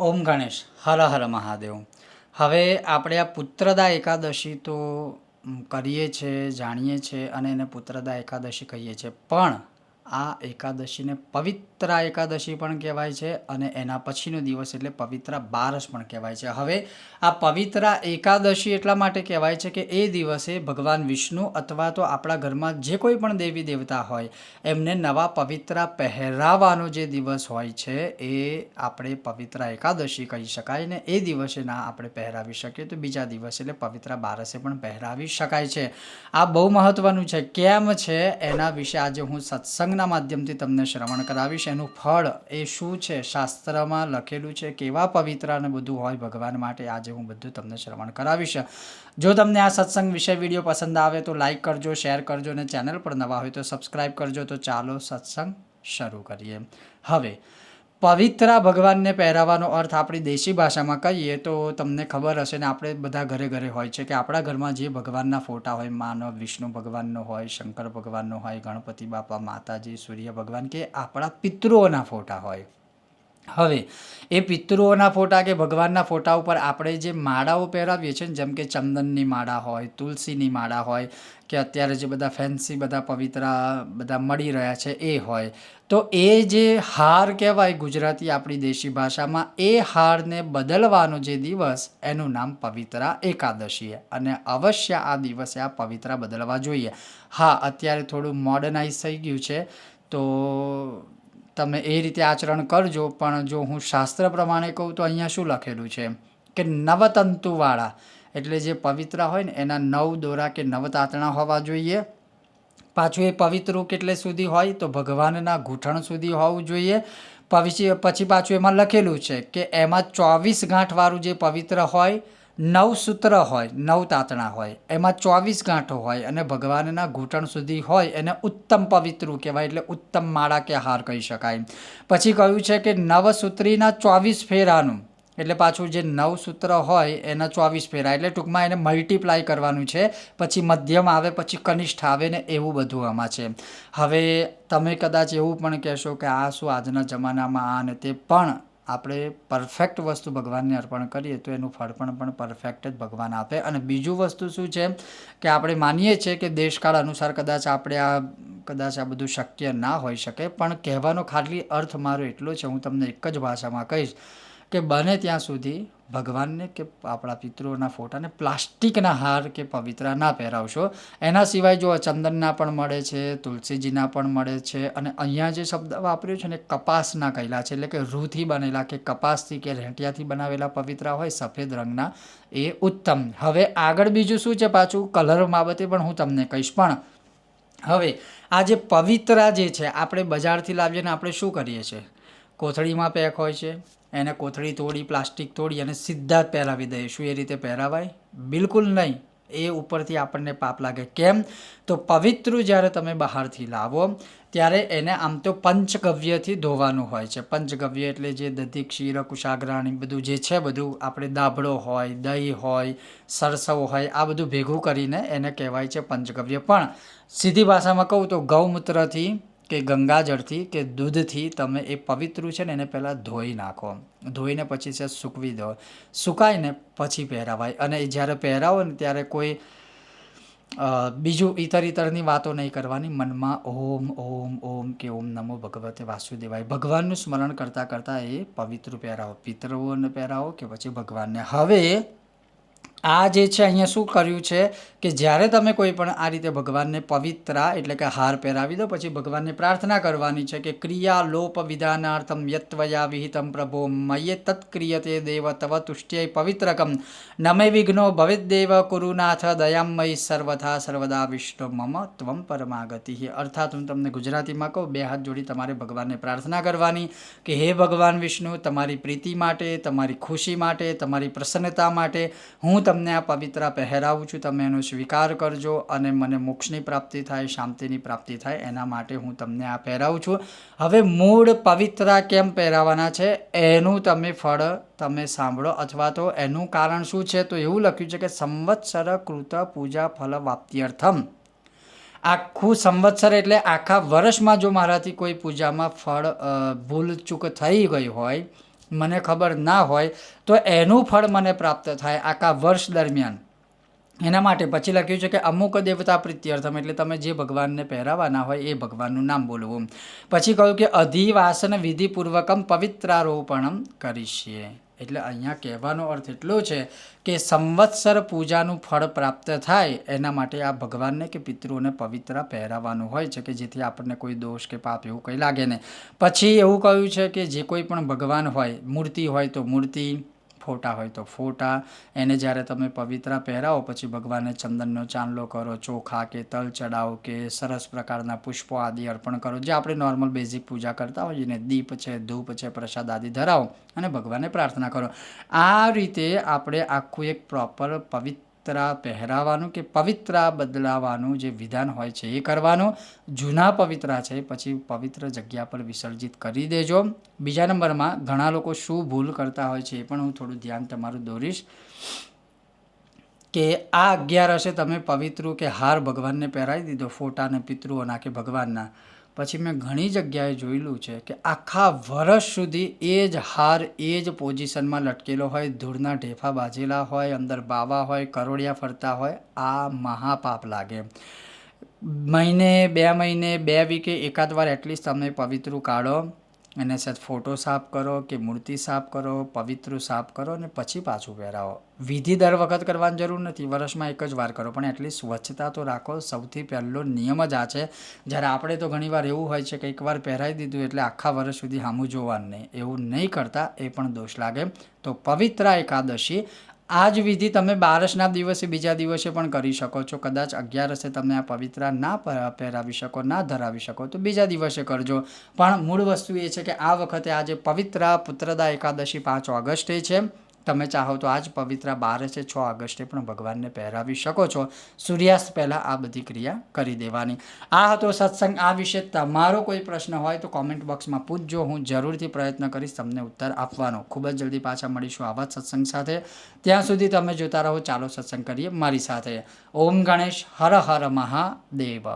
ઓમ ગણેશ, હર હર મહાદેવ. હવે આપણે આ પુત્રદા એકાદશી તો કરીએ છીએ જાણીએ છીએ અને એને પુત્રદા એકાદશી કહીએ છીએ પણ આ એકાદશીને પવિત્ર એકાદશી પણ કહેવાય છે અને એના પછીનો દિવસ એટલે પવિત્ર બારસ પણ કહેવાય છે. હવે આ પવિત્ર એકાદશી એટલા માટે કહેવાય છે કે એ દિવસે ભગવાન વિષ્ણુ અથવા તો આપણા ઘરમાં જે કોઈ પણ દેવી દેવતા હોય, એમને નવા પવિત્ર પહેરાવાનો જે દિવસ હોય છે એ આપણે પવિત્ર એકાદશી કહી શકાય ને એ દિવસે ના આપણે પહેરાવી શકીએ. તો બીજા દિવસે એટલે પવિત્ર બારસે પણ પહેરાવી શકાય છે. આ બહુ મહત્ત્વનું છે. કેમ છે? એના વિશે આજે હું સત્સંગના માધ્યમથી તમને શ્રવણ કરાવીશ. એનું ફળ એ શું છે? શાસ્ત્રમાં લખેલું છે, કેવા પવિત્ર અને બધું હોય ભગવાન માટે. આજે હું બધું તમને શ્રવણ કરાવીશ. જો તમને આ સત્સંગ વિષય વીડિયો પસંદ આવે તો લાઈક કરજો, શેર કરજો અને ચેનલ પર નવા હોય તો સબસ્ક્રાઈબ કરજો. તો ચાલો સત્સંગ શરૂ કરીએ. હવે પવિત્ર ભગવાનને પહેરાવાનો અર્થ આપણી દેશી ભાષામાં કહીએ તો તમને ખબર હશે ને આપણે બધા ઘરે ઘરે હોય છે કે આપણા ઘરમાં જે ભગવાનના ફોટા હોય, માનવ, વિષ્ણુ ભગવાનનો હોય, શંકર ભગવાનનો હોય, ગણપતિ બાપા, માતાજી, સૂર્ય ભગવાન કે આપણા પિતૃઓના ફોટા હોય. હવે, એ પિતૃઓના ફોટા કે ભગવાનના ફોટા ઉપર આપણે જે માળાઓ પહેરાવીએ છીએ જેમ કે ચંદનની માળા હોય, તુલસીની માળા હોય, કે અત્યારે જે બધા ફેન્સી બધા પવિત્ર, બધા મળી રહ્યા છે, એ હોય. તો એ જે હાર કહેવાય ગુજરાતી આપણી દેશી ભાષામાં, એ હારને બદલવાનો જે દિવસ, એનું નામ પવિત્ર એકાદશી અને અવશ્ય આ દિવસે આ પવિત્ર બદલવા જોઈએ. હા, અત્યારે થોડું મોડર્નાઇઝ થઈ ગયું છે, તો તમે એ રીતે આચરણ કરજો, પણ જો હું શાસ્ત્ર પ્રમાણે કહું તો અહીંયા શું લખેલું છે? કે નવતંતુવાળા. એટલે જે પવિત્ર હોય ને, એના નવ દોરા કે નવ તાતણા હોવા જોઈએ. પાછું એ પવિત્રું કેટલે સુધી હોય તો ભગવાનના ઘૂંટણ સુધી હોવું જોઈએ. પછી પછી પાછું એમાં લખેલું છે કે એમાં ચોવીસ ગાંઠવાળું જે પવિત્ર હોય નવ સૂત્ર હોય, નવ તાતણા હોય, એમાં ચોવીસ ગાંઠો હોય અને ભગવાનના ઘૂંટણ સુધી હોય એને ઉત્તમ પવિત્રું કહેવાય એટલે ઉત્તમ માળા કે હાર કહી શકાય. પછી કહ્યું છે કે નવસૂત્રીના ચોવીસ ફેરાનું, એટલે પાછું જે નવ સૂત્ર હોય એના ચોવીસ ફેરા, એટલે ટૂંકમાં એને મલ્ટીપ્લાય કરવાનું છે, પછી મધ્યમ આવે, પછી કનિષ્ઠ આવે ને એવું બધું આમાં છે. હવે તમે કદાચ એવું પણ કહેશો કે આ શું આજના જમાનામાં આ ને તે પણ આપણે પરફેક્ટ વસ્તુ ભગવાનને અર્પણ કરીએ તો એનું ફળ પણ પણ પરફેક્ટ જ ભગવાન આપે. અને બીજું વસ્તુ શું છે? કે આપણે માનીએ છીએ કે દેશકાળ અનુસાર કદાચ આપણે આ, કદાચ આ બધું શક્ય ના હોઈ શકે. પણ કહેવાનો ખાલી અર્થ મારો એટલો છે, હું તમને એક જ ભાષામાં કહીશ કે બને ત્યાં સુધી ભગવાનને કે આપણા પિતૃઓના ફોટાને પ્લાસ્ટિકના હાર કે પવિત્ર ના પહેરાવશો. એના સિવાય જો ચંદનના પણ મળે છે, તુલસીજીના પણ મળે છે અને અહીંયા જે શબ્દ વાપર્યો છે ને કપાસના કહેલા છે એટલે કે રૂથી બનેલા કે કપાસથી કે રેંટિયાથી બનાવેલા પવિત્રા હોય સફેદ રંગના, એ ઉત્તમ. હવે આગળ બીજું શું છે પાછું? કલર બાબતે પણ હું તમને કહીશ. પણ હવે આ જે પવિત્રા જે છે, આપણે બજારથી લાવીએ ને આપણે શું કરીએ છીએ? કોથળીમાં પેક હોય છે એને કોથળી તોડી, પ્લાસ્ટિક તોડી અને સીધા જ પહેરાવી દઈએ શું એ રીતે પહેરાવાય? બિલકુલ નહીં. એ ઉપરથી આપણને પાપ લાગે. કેમ? તો પવિત્ર જ્યારે તમે બહારથી લાવો, ત્યારે એને આમ તો પંચગવ્યથી ધોવાનું હોય છે. પંચગવ્ય એટલે જે દધી, ક્ષીર કુશાગ્રાણી બધું જે છે બધું, આપણે દાભડો હોય, દહીં હોય, સરસવ હોય, આ બધું ભેગું કરીને એને કહેવાય છે પંચગવ્ય. પણ સીધી ભાષામાં કહું તો ગૌમૂત્રથી કે ગંગાજળથી કે દૂધથી તમે એ પવિત્રું છે ને એને પહેલાં ધોઈ નાખો. ધોઈને પછી છે સૂકવી દો. સુકાઈને પછી પહેરાવાય. અને એ જ્યારે પહેરાવો ને ત્યારે કોઈ બીજું ઇતર ઇતરની વાતો નહીં કરવાની. મનમાં ઓમ ઓમ ઓમ કે ઓમ નમો ભગવતે વાસુદેવાય. ભગવાનનું સ્મરણ કરતાં કરતાં એ પવિત્ર પહેરાવો, પિતૃઓને પહેરાવો કે પછી ભગવાનને. હવે આ જે છે, અહીંયા શું કર્યું છે કે જ્યારે તમે કોઈ પણ આ રીતે ભગવાનને પવિત્રા, એટલે કે હાર પહેરાવી દો, પછી ભગવાનને પ્રાર્થના કરવાની છે કે ક્રિયા લોપ વિધાનાર્થમ યત્વયા વિહિતમ પ્રભો મયે તત્ક્રિયતે દેવ તવ તુષ્ટ્ય પવિત્રકમ. નમે વિઘ્નો ભવિદેવ કુરુનાથ દયામય સર્વથા સર્વદા વિષ્ણુ મમ ત્વમ પરમાગતિ. અર્થાત હું તમને ગુજરાતીમાં કહું, બે હાથ જોડી તમારે ભગવાનને પ્રાર્થના કરવાની કે હે ભગવાન વિષ્ણુ, તમારી પ્રીતિ માટે, તમારી ખુશી માટે, તમારી પ્રસન્નતા માટે, હું તમને આ પવિત્ર પહેરાવું છું, તમે એનો સ્વીકાર કરજો અને મને મોક્ષની પ્રાપ્તિ થાય, શાંતિની પ્રાપ્તિ થાય, એના માટે હું તમને આ પહેરાવું છું. હવે મૂળ પવિત્ર કેમ પહેરાવાના છે? એનું તમે ફળ તમે સાંભળો અથવા તો એનું કારણ શું છે? તો એવું લખ્યું છે કે સંવત્સર કૃત પૂજા ફલ વાપ્ત્યર્થમ. આખું સંવત્સર એટલે આખા વર્ષમાં જો મારાથી કોઈ પૂજામાં ફળ ભૂલ ચૂક થઈ ગઈ હોય મને ખબર ના હોય, તો એનું ફળ મને પ્રાપ્ત થાય આખા વર્ષ દરમિયાન. એના માટે પછી લખ્યું છે કે અમુક દેવતા પ્રીત્યર્થમ, એટલે તમે જે ભગવાનને પહેરાવાના હોય એ ભગવાનનું નામ બોલવું. પછી કહ્યું કે અધિવાસન વિધિપૂર્વકમ પવિત્રારોપણમ કરીશીએ એટલે અહીંયા કહેવાનો અર્થ એટલો છે કે સંવત્સર પૂજાનું ફળ પ્રાપ્ત થાય, એના માટે આ ભગવાનને કે પિતૃઓને પવિત્ર પહેરાવાનું હોય છે કે જેથી આપણને કોઈ દોષ કે પાપ એવું કંઈ લાગે નહીં. પછી એવું કહ્યું છે કે જે કોઈ પણ ભગવાન હોય, મૂર્તિ હોય તો મૂર્તિ ફોટા હોય તો ફોટા. એને જ્યારે તમે પવિત્ર પહેરાવો, પછી ભગવાનને ચંદનનો ચાંદલો કરો, ચોખા કે તલ ચડાવો કે સરસ પ્રકારના પુષ્પો આદિ અર્પણ કરો, જે આપણે નોર્મલ બેઝિક પૂજા કરતા હોઈએ ને, દીપ છે, ધૂપ છે, પ્રસાદ આદિ ધરાવો અને ભગવાનને પ્રાર્થના કરો. આ રીતે આપણે આખું એક પ્રોપર પવિત્ર પહેરાવાનું કે પવિત્ર બદલાવાનું જે વિધાન હોય છે એ કરવાનું. જૂના પવિત્ર છે, પછી પવિત્ર જગ્યા પર વિસર્જિત કરી દેજો. બીજા નંબરમાં ઘણા લોકો શું ભૂલ કરતા હોય છે એ પણ હું થોડું ધ્યાન તમારું દોરીશ. કે આ અગિયારસે તમે પવિત્ર કે હાર ભગવાનને પહેરાવી દીધો ફોટાને પિતૃઓના કે ભગવાનના. પછી મેં ઘણી જગ્યાએ જોયેલું છે કે આખા વર્ષ સુધી એ જ હાર, એ જ પોઝિશનમાં લટકેલો હોય, ધૂળના ઢેફા બાજેલા હોય, અંદર બાવા હોય કરોડિયા ફરતા હોય, આ મહાપાપ લાગે. મહિને, બે મહિને, બે વીકે એકાદ વાર એટલીસ્ટ તમે પવિત્ર કાઢો. એને સાથ ફોટો સાફ કરો કે મૂર્તિ સાફ કરો, પવિત્ર સાફ કરો અને પછી પાછું પહેરાવો. વિધિ દર વખત કરવાની જરૂર નથી. વર્ષમાં એક જ વાર કરો, પણ એટલીસ્ટ સ્વચ્છતા તો રાખો. સૌથી પહેલો નિયમ જ આ છે. જ્યારે આપણે તો ઘણીવાર એવું હોય છે કે એકવાર પહેરાવી દીધું એટલે આખા વર્ષ સુધી સામું જોવાનું નહીં. એવું નહીં કરતા, એ પણ દોષ લાગે. તો પવિત્ર એકાદશી આ જ વિધિ તમે બારસના દિવસે બીજા દિવસે પણ કરી શકો છો. કદાચ અગિયારસે તમે આ પવિત્ર ના પહેરાવી શકો, ના ધરાવી શકો, તો બીજા દિવસે કરજો. પણ મૂળ વસ્તુ એ છે કે આ વખતે આજે પવિત્ર પુત્રદા એકાદશી પાંચ ઓગસ્ટે છે. તમે ચાહો તો આજ પવિત્ર બારસે છ ઓગસ્ટે પણ ભગવાનને પહેરાવી શકો છો. સૂર્યાસ્ત પહેલાં આ બધી ક્રિયા કરી દેવાની. આ હતો સત્સંગ. આ વિશે તમારો કોઈ પ્રશ્ન હોય તો કોમેન્ટ બોક્સમાં પૂછજો. હું જરૂરથી પ્રયત્ન કરીશ તમને ઉત્તર આપવાનો. ખૂબ જ જલ્દી પાછા મળીશું આવા જ સત્સંગ સાથે. ત્યાં સુધી તમે જોતા રહો. ચાલો સત્સંગ કરીએ મારી સાથે. ઓમ ગણેશ. હર હર મહાદેવ.